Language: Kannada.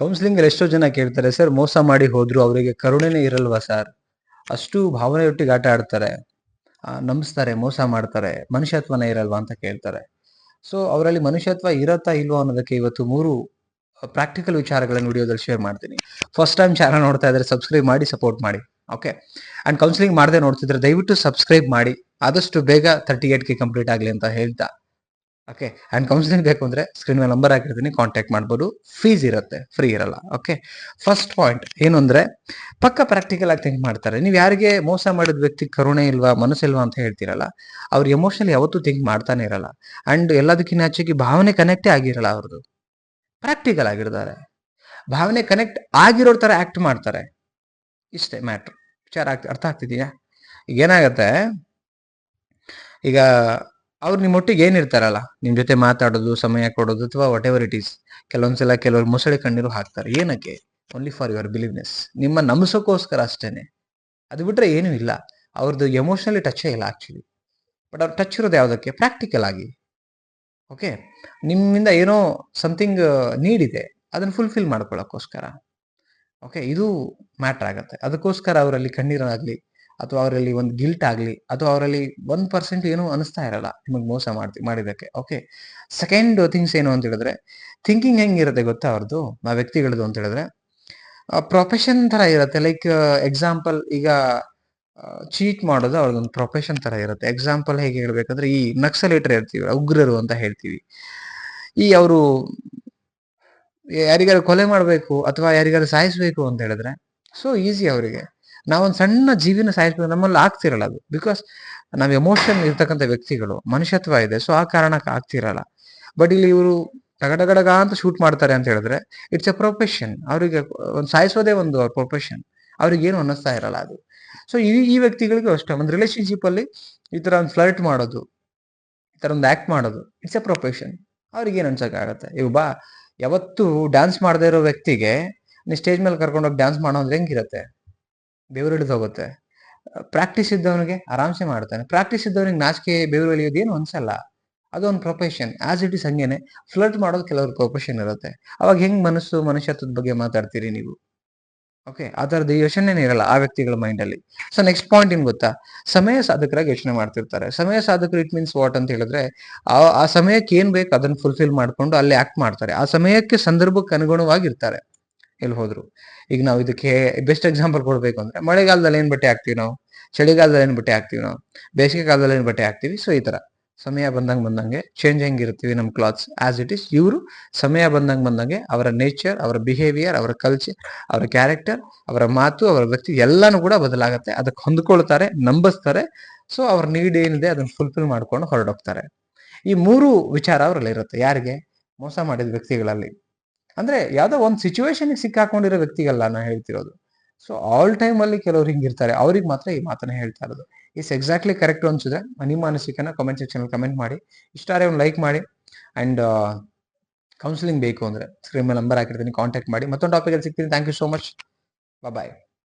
ಕೌನ್ಸಿಲಿಂಗ್ ಎಷ್ಟೋ ಜನ ಕೇಳ್ತಾರೆ, ಸರ್, ಮೋಸ ಮಾಡಿ ಹೋದ್ರು, ಅವರಿಗೆ ಕರುಣೆನೇ ಇರಲ್ವಾ ಸರ್? ಅಷ್ಟು ಭಾವನೆಯೊಟ್ಟಿಗೆ ಆಟ ಆಡ್ತಾರೆ. ನಂಬಿಸ್ತಾರೆ, ಮೋಸ ಮಾಡ್ತಾರೆ, ಮನುಷ್ಯತ್ವನೇ ಇರಲ್ವಾ ಅಂತ ಕೇಳ್ತಾರೆ. ಸೊ ಅವರಲ್ಲಿ ಮನುಷ್ಯತ್ವ ಇರತ್ತಾ ಇಲ್ವಾ ಅನ್ನೋದಕ್ಕೆ ಇವತ್ತು ಮೂರು ಪ್ರಾಕ್ಟಿಕಲ್ ವಿಚಾರಗಳನ್ನು ವಿಡಿಯೋದಲ್ಲಿ ಶೇರ್ ಮಾಡ್ತೀನಿ. ಫಸ್ಟ್ ಟೈಮ್ ಚಾನಲ್ ನೋಡ್ತಾ ಇದ್ರೆ ಸಬ್ಸ್ಕ್ರೈಬ್ ಮಾಡಿ ಸಪೋರ್ಟ್ ಮಾಡಿ. ಓಕೆ ಅಂಡ್ ಕೌನ್ಸಿಲಿಂಗ್ ಮಾಡದೆ ನೋಡ್ತಿದ್ರೆ ದಯವಿಟ್ಟು ಸಬ್ಸ್ಕ್ರೈಬ್ ಮಾಡಿ. ಆದಷ್ಟು ಬೇಗ ತರ್ಟಿ ಏಟ್ಗೆ ಕಂಪ್ಲೀಟ್ ಆಗಲಿ ಅಂತ ಹೇಳ್ತಾ. ಓಕೆ ಆ್ಯಂಡ್ ಕೌನ್ಸಿಲಿಂಗ್ ಬೇಕು ಅಂದರೆ ಸ್ಕ್ರೀನ್ ಮೇಲೆ ನಂಬರ್ ಹಾಕಿರ್ತೀನಿ ಕಾಂಟ್ಯಾಕ್ಟ್ ಮಾಡ್ಬೋದು. ಫೀಸ್ ಇರುತ್ತೆ ಫ್ರೀ ಇರಲ್ಲ ಓಕೆ ಫಸ್ಟ್ ಪಾಯಿಂಟ್ ಏನು ಅಂದರೆ, ಪಕ್ಕ ಪ್ರಾಕ್ಟಿಕಲ್ ಆಗಿ ಥಿಂಕ್ ಮಾಡ್ತಾರೆ. ನೀವು ಯಾರಿಗೆ ಮೋಸ ಮಾಡಿದ ವ್ಯಕ್ತಿ ಕರುಣೆ ಇಲ್ವಾ ಮನಸ್ಸಿಲ್ವಾ ಅಂತ ಹೇಳ್ತೀರಲ್ಲ, ಅವ್ರು ಎಮೋಷನಲ್ ಯಾವತ್ತೂ ಥಿಂಕ್ ಮಾಡ್ತಾನೆ ಇರಲ್ಲ. ಆ್ಯಂಡ್ ಎಲ್ಲದಕ್ಕಿಂತ ಹೆಚ್ಚಾಗಿ ಭಾವನೆ ಕನೆಕ್ಟೇ ಆಗಿರಲ್ಲ ಅವ್ರದ್ದು ಪ್ರಾಕ್ಟಿಕಲ್ ಆಗಿರ್ತಾರೆ. ಭಾವನೆ ಕನೆಕ್ಟ್ ಆಗಿರೋ ಥರ ಆ್ಯಕ್ಟ್ ಮಾಡ್ತಾರೆ. ಇಷ್ಟೇ ಮ್ಯಾಟ್ರ್ ವಿಚಾರ ಆಗ್ತಿ, ಅರ್ಥ ಆಗ್ತಿದೆಯಾ? ಈಗ ಏನಾಗತ್ತೆ, ಈಗ ಅವ್ರು ನಿಮ್ಮೊಟ್ಟಿಗೆ ಏನಿರ್ತಾರಲ್ಲ, ನಿಮ್ ಜೊತೆ ಮಾತಾಡೋದು, ಸಮಯ ಕೊಡೋದು ಅಥವಾ ವಾಟ್ ಎವರ್ ಇಟ್ ಈಸ್ ಕೆಲವೊಂದ್ಸಲ ಕೆಲವರು ಮೊಸಳೆ ಕಣ್ಣೀರು ಹಾಕ್ತಾರೆ. ಏನಕ್ಕೆ? ಓನ್ಲಿ ಫಾರ್ ಯುವರ್ ಬಿಲೀವ್ನೆಸ್ ನಿಮ್ಮ ನಂಬಿಸೋಕ್ಕೋಸ್ಕರ ಅಷ್ಟೇನೆ. ಅದು ಬಿಟ್ರೆ ಏನೂ ಇಲ್ಲ. ಅವ್ರದ್ದು ಎಮೋಷನಲಿ ಟಚೇ ಇಲ್ಲ ಆಕ್ಚುಲಿ ಬಟ್ ಅವ್ರು ಟಚ್ ಇರೋದು ಯಾವುದಕ್ಕೆ? ಪ್ರಾಕ್ಟಿಕಲ್ ಆಗಿ. ಓಕೆ ನಿಮ್ಮಿಂದ ಏನೋ ಸಮಥಿಂಗ್ ನೀಡ್ ಇದೆ ಅದನ್ನ ಫುಲ್ಫಿಲ್ ಮಾಡ್ಕೊಳ್ಳೋಕ್ಕೋಸ್ಕರ ಓಕೆ ಇದು ಮ್ಯಾಟ್ರ್ ಆಗುತ್ತೆ. ಅದಕ್ಕೋಸ್ಕರ ಅವರಲ್ಲಿ ಕಣ್ಣೀರಾಗ್ಲಿ ಅಥವಾ ಅವರಲ್ಲಿ ಒಂದು ಗಿಲ್ಟ್ ಆಗಲಿ, ಅಥವಾ ಅವರಲ್ಲಿ ಒಂದು ಪರ್ಸೆಂಟ್ ಏನು ಅನಿಸ್ತಾ ಇರಲ್ಲ ನಿಮಗೆ ಮೋಸ ಮಾಡ್ತಿ ಮಾಡಿದಕ್ಕೆ ಓಕೆ ಸೆಕೆಂಡ್ ಥಿಂಗ್ಸ್ ಏನು ಅಂತ ಹೇಳಿದ್ರೆ ಥಿಂಕಿಂಗ್ ಹೆಂಗಿರುತ್ತೆ ಗೊತ್ತಾ ಅವ್ರದ್ದು ಆ ವ್ಯಕ್ತಿಗಳದ್ದು ಅಂತ ಹೇಳಿದ್ರೆ ಪ್ರೊಫೆಷನ್ ತರ ಇರುತ್ತೆ. ಲೈಕ್ ಎಕ್ಸಾಂಪಲ್ ಈಗ ಚೀಟ್ ಮಾಡೋದು ಅವ್ರದ್ದೊಂದು ಪ್ರೊಫೆಷನ್ ತರ ಇರುತ್ತೆ. ಎಕ್ಸಾಂಪಲ್ ಹೇಗೆ ಹೇಳ್ಬೇಕಂದ್ರೆ, ಈ ನಕ್ಸಲೇಟರ್ ಇರ್ತೀವಿ, ಉಗ್ರರು ಅಂತ ಹೇಳ್ತೀವಿ. ಈ ಅವರು ಯಾರಿಗಾರು ಕೊಲೆ ಮಾಡಬೇಕು ಅಥವಾ ಯಾರಿಗಾರು ಸಾಯಿಸ್ಬೇಕು ಅಂತ ಹೇಳಿದ್ರೆ ಸೊ ಈಸಿ ಅವರಿಗೆ. ನಾವೊಂದು ಸಣ್ಣ ಜೀವಿನ ಸಾಯಿಸ್ಬೇಕು, ನಮ್ಮಲ್ಲಿ ಆಗ್ತಿರಲ್ಲ ಅದು. ಬಿಕಾಸ್ ನಾವು ಎಮೋಷನ್ ಇರ್ತಕ್ಕಂಥ ವ್ಯಕ್ತಿಗಳು, ಮನುಷ್ಯತ್ವ ಇದೆ ಸೊ ಆ ಕಾರಣಕ್ಕೆ ಆಗ್ತಿರಲ್ಲ. ಬಟ್ ಇಲ್ಲಿ ಇವರು ತಗಡಗಡಗ ಅಂತ ಶೂಟ್ ಮಾಡ್ತಾರೆ ಅಂತ ಹೇಳಿದ್ರೆ ಇಟ್ಸ್ ಎ ಪ್ರೊಫೆಷನ್ ಅವರಿಗೆ ಒಂದು ಸಾಯಿಸೋದೇ ಒಂದು ಪ್ರೊಫೆಷನ್ ಅವ್ರಿಗೆ ಏನು ಅನ್ನಿಸ್ತಾ ಇರಲ್ಲ ಅದು. ಸೊ ಈ ಈ ವ್ಯಕ್ತಿಗಳಿಗೂ ಅಷ್ಟೇ, ಒಂದು ರಿಲೇಶನ್ಶಿಪ್ ಅಲ್ಲಿ ಈ ತರ ಒಂದು ಫ್ಲರ್ಟ್ ಮಾಡೋದು, ಈ ತರ ಒಂದು ಆಕ್ಟ್ ಮಾಡೋದು ಇಟ್ಸ್ ಎ ಪ್ರೊಫೆಷನ್ ಅವ್ರಿಗೆ ಏನು ಅನ್ಸಕ್ಕಾಗತ್ತೆ? ಇವ್ ಬಾ, ಯಾವತ್ತು ಡ್ಯಾನ್ಸ್ ಮಾಡದೇ ಇರೋ ವ್ಯಕ್ತಿಗೆ ನೀವು ಸ್ಟೇಜ್ ಮೇಲೆ ಕರ್ಕೊಂಡೋಗಿ ಡ್ಯಾನ್ಸ್ ಮಾಡೋ ಹೆಂಗಿರತ್ತೆ? ಬೆವರು ಇಳಿದು ಹೋಗುತ್ತೆ. ಪ್ರಾಕ್ಟೀಸ್ ಇದ್ದವನಿಗೆ ಆರಾಮ್ಸೆ ಮಾಡ್ತಾನೆ. ಪ್ರಾಕ್ಟೀಸ್ ಇದ್ದವನಿಗೆ ನಾಚಿಕೆ ಬೆವರು ಎಳಿಯೋದು ಏನು ಅನ್ಸಲ್ಲ. ಅದೊಂದು ಪ್ರೊಫೆಷನ್ ಆಸ್ ಇಟ್ ಇಸ್ ಹಂಗೇನೆ. ಫ್ಲರ್ಟ್ ಮಾಡೋದು ಕೆಲವ್ರ ಪ್ರೊಫೆಷನ್ ಇರುತ್ತೆ. ಅವಾಗ ಹೆಂಗ್ ಮನಸ್ಸು, ಮನುಷ್ಯತ್ವದ ಬಗ್ಗೆ ಮಾತಾಡ್ತೀರಿ ನೀವು? ಓಕೆ ಆ ಥರದ ಯೋಚನೆ ಇರಲ್ಲ ಆ ವ್ಯಕ್ತಿಗಳ ಮೈಂಡ್ ಅಲ್ಲಿ. ಸೊ ನೆಕ್ಸ್ಟ್ ಪಾಯಿಂಟ್ ಏನ್ ಗೊತ್ತಾ? ಸಮಯ ಸಾಧಕರಾಗಿ ಯೋಚನೆ ಮಾಡ್ತಿರ್ತಾರೆ. ಸಮಯ ಸಾಧಕರು ಇಟ್ ಮೀನ್ಸ್ ವಾಟ್ ಅಂತ ಹೇಳಿದ್ರೆ, ಆ ಸಮಯಕ್ಕೆ ಏನ್ ಬೇಕು ಅದನ್ನ ಫುಲ್ಫಿಲ್ ಮಾಡ್ಕೊಂಡು ಅಲ್ಲಿ ಆಕ್ಟ್ ಮಾಡ್ತಾರೆ. ಆ ಸಮಯಕ್ಕೆ ಸಂದರ್ಭಕ್ಕೆ ಅನುಗುಣವಾಗಿರ್ತಾರೆ. ಎಲ್ಲಿ ಹೋದ್ರು. ಈಗ ನಾವು ಇದಕ್ಕೆ ಬೆಸ್ಟ್ ಎಕ್ಸಾಂಪಲ್ ಕೊಡ್ಬೇಕು ಅಂದ್ರೆ ಮಳೆಗಾಲದಲ್ಲಿ ಏನ್ ಬಟ್ಟೆ ಹಾಕ್ತಿವಿ ನಾವು? ಚಳಿಗಾಲದಲ್ಲಿ ಏನ್ ಬಟ್ಟೆ ಹಾಕ್ತಿವಿ ನಾವು? ಬೇಸಿಗೆ ಕಾಲದಲ್ಲಿ ಏನ್ ಬಟ್ಟೆ ಹಾಕ್ತಿವಿ? ಸೊ ಈ ತರ. ಸಮಯ ಬಂದಂಗೆ ಬಂದಂಗೆ ಚೇಂಜ್ ಹೆಂಗಿರ್ತೀವಿ ನಮ್ಮ ಕ್ಲಾತ್ಸ್ ಆಸ್ ಇಟ್ ಇಸ್ ಇವರು ಸಮಯ ಬಂದಂಗೆ ಬಂದಂಗೆ ಅವರ ನೇಚರ್ ಅವರ ಬಿಹೇವಿಯರ್ ಅವರ ಕಲ್ಚರ್ ಅವರ ಕ್ಯಾರೆಕ್ಟರ್ ಅವರ ಮಾತು, ಅವರ ವ್ಯಕ್ತಿ ಎಲ್ಲಾನು ಕೂಡ ಬದಲಾಗುತ್ತೆ. ಅದಕ್ಕೆ ಹೊಂದ್ಕೊಳ್ತಾರೆ, ನಂಬಿಸ್ತಾರೆ. ಸೊ ಅವ್ರ ನೀಡ್ ಏನಿದೆ ಅದನ್ನ ಫುಲ್ಫಿಲ್ ಮಾಡ್ಕೊಂಡು ಹೊರಡೋಗ್ತಾರೆ ಈ ಮೂರು ವಿಚಾರ ಅವರಲ್ಲಿ ಇರುತ್ತೆ ಯಾರಿಗೆ? ಮೋಸ ಮಾಡಿದ ವ್ಯಕ್ತಿಗಳಲ್ಲಿ. ಅಂದ್ರೆ ಯಾವ್ದೋ ಒಂದು ಸಿಚುವೇಶನ್ ಸಿಕ್ಕಾಕೊಂಡಿರೋ ವ್ಯಕ್ತಿಗಲ್ಲ ನಾನು ಹೇಳ್ತಿರೋದು. ಸೊ ಆಲ್ ಟೈಮ್ ಅಲ್ಲಿ ಕೆಲವ್ರು ಹಿಂಗಿರ್ತಾರೆ ಅವ್ರಿಗೆ ಮಾತ್ರ ಈ ಮಾತನ್ನ ಹೇಳ್ತಾ ಇರೋದು. ಇಸ್ ಎಕ್ಸಾಕ್ಟ್ಲಿ ಕರೆಕ್ಟ್ ಅನ್ಸಿದ್ರೆ ನಿಮ್ಮ ಅನಿಸಿಕೆನ ಕಮೆಂಟ್ ಸೆಕ್ಷನ್ ಕಮೆಂಟ್ ಮಾಡಿ. ಇಷ್ಟಾರೆ ಒಂದು ಲೈಕ್ ಮಾಡಿ. ಅಂಡ್ ಕೌನ್ಸಿಲಿಂಗ್ ಬೇಕು ಅಂದ್ರೆ. ಸ್ಕ್ರೀನ್ ಮೇಲೆ ನಂಬರ್ ಹಾಕಿರ್ತೀನಿ ಕಾಂಟ್ಯಾಕ್ಟ್ ಮಾಡಿ. ಮತ್ತೊಂದು ಟಾಪಿಕ್ ಅಲ್ಲಿ ಸಿಗ್ತೀನಿ. Thank you so much bye